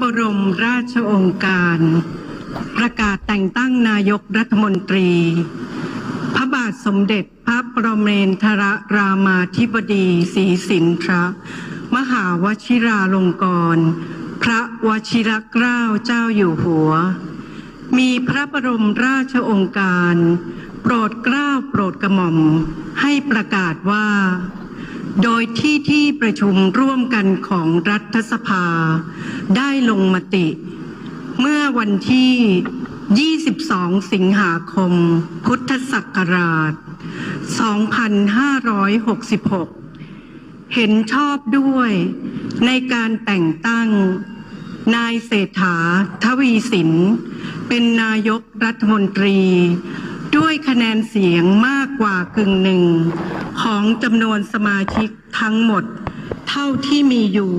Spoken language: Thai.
บรมราชโองการ ประกาศแต่งตั้งนายกรัฐมนตรี พระบาทสมเด็จพระประเมนทรรามาธิบดีศรีสินทรมหาวชิราลงกรณพระวชิรเกล้าเจ้าอยู่หัว มีพระบรมราชโองการ โปรดเกล้าโปรดกระหม่อม ให้ประกาศว่า โดยที่ที่ประชุมร่วมกันของรัฐสภา ได้ลงมติ เมื่อวันที่ 22 สิงหาคม พุทธศักราช 2566 เห็นชอบด้วยในการแต่งตั้ง นายเศรษฐาทวีสิน เป็นนายกรัฐมนตรี ด้วยคะแนนเสียงมากกว่ากึ่งหนึ่ง ของจำนวนสมาชิกทั้งหมดเท่าที่มีอยู่